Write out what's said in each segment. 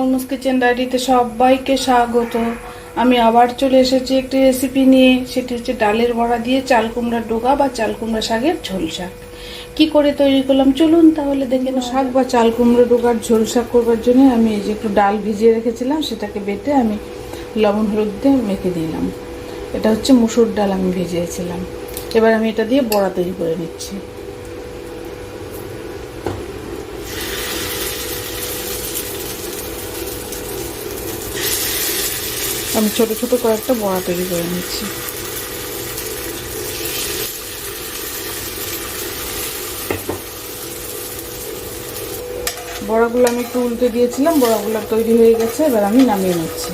মুরমুস kitchen ডায়েরিতে সবাইকে স্বাগত। আমি আবার চলে এসেছি একটি রেসিপি নিয়ে। সেটি হচ্ছে ডালের বড়া দিয়ে চাল কুমড়ার ডোগা বা চাল কুমড়া শাকের ঝোল শাক। কি করে তৈরি করলাম? চলুন তাহলে দেখে শাক বা চাল কুমড়ো ডোগার ঝোল শাক করবার জন্য আমি এই যে একটু ডাল ভিজিয়ে রেখেছিলাম, সেটাকে বেটে আমি লবণ হলুদ দিয়ে মেখে দিলাম। এটা হচ্ছে মুসুর ডাল আমি ভিজিয়েছিলাম। এবার আমি এটা দিয়ে বড়া তৈরি করে নিচ্ছি। আমি ছোট ছোট কয়েকটা বড়া তৈরি করে নিচ্ছি। বড়াগুলো আমি একটু উল্টে দিয়েছিলাম, বড়াগুলো তৈরি হয়ে গেছে, এবার আমি নামিয়ে নিচ্ছি।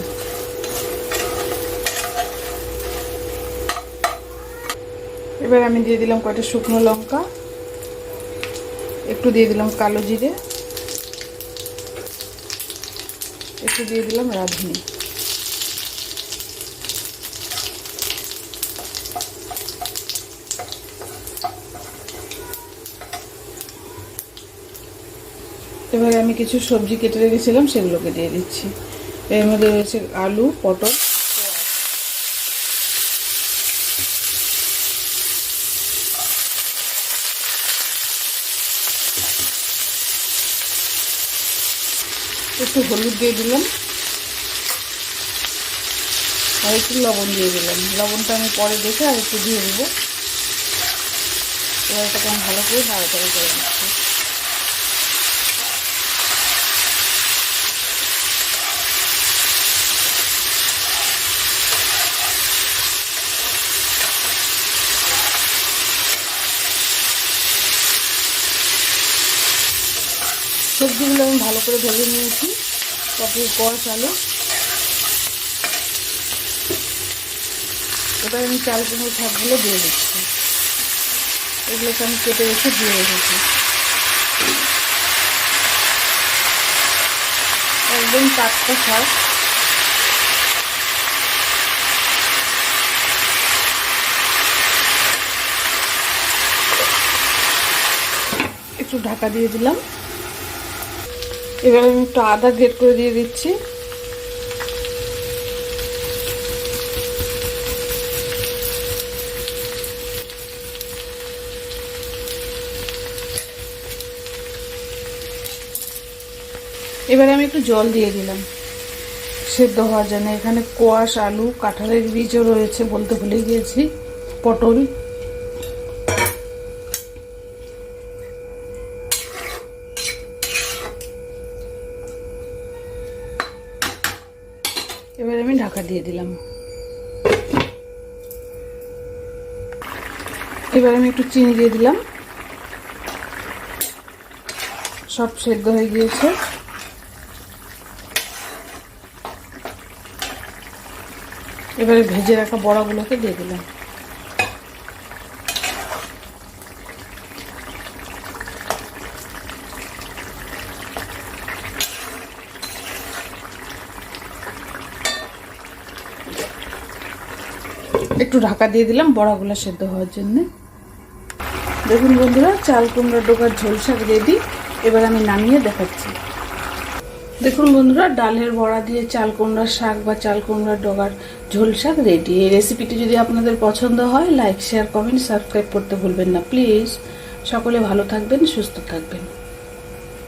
এবার আমি দিয়ে দিলাম কয়টা শুকনো লঙ্কা, একটু দিয়ে দিলাম কালো জিরে, একটু দিয়ে দিলাম রাঁধুনি। এবারে আমি কিছু সবজি কেটে রেখেছিলাম সেগুলোকে দিয়ে দিচ্ছি। এর মধ্যে রয়েছে আলু, পটল। একটু হলুদ দিয়ে দিলাম। আর একটু লবণ দিয়ে দিলাম। লবণটা আমি পরে দেখে আর একটু দিয়ে দেবো। এবার এটাকে আমি ভালো করে নাড়াচাড়া করে নিচ্ছি। সবজিগুলো আমি ভালো করে ভেজে নিয়েছি। তারপরে কষ আলু এবার আমি চাল কুমড়ো শাকগুলো দিয়ে দিচ্ছি। এগুলোকে আমি কেটে রেখে দিয়ে রেখেছি। একদম টাটকা শাক। একটু ঢাকা দিয়ে দিলাম। এবার আমি একটু আদা গ্রেট করে দিয়ে দিচ্ছি। এবারে আমি একটু জল দিয়ে দিলাম। সেদ্ধ হওয়ার জন্য। এখানে কোয়াশ, আলু, কাঁঠালের বীজও রয়েছে বলতে ভুলে গিয়েছি। পটল। এবার আমি ঢাকা দিয়ে দিলাম। এবার আমি একটু চিনি দিয়ে দিলাম। সব সেদ্ধ হয়ে গিয়েছে। এবারে ভেজে রাখা বড়াগুলোকে দিয়ে দিলাম। একটু ঢাকা দিয়ে দিলাম, বড়াগুলো সেদ্ধ হওয়ার জন্য। দেখুন বন্ধুরা, চাল কুমড়া ডোকার ঝোল শাক রেডি। এবার আমি নামিয়ে দেখাচ্ছি। দেখুন বন্ধুরা, ডালের বড়া দিয়ে চাল কুমড়ার শাক বা চাল কুমড়ার ডোগার ঝোল শাক রেডি। এই রেসিপিটি যদি আপনাদের পছন্দ হয় লাইক শেয়ার কমেন্ট সাবস্ক্রাইব করতে ভুলবেন না প্লিজ সকলে ভালো থাকবেন, সুস্থ থাকবেন।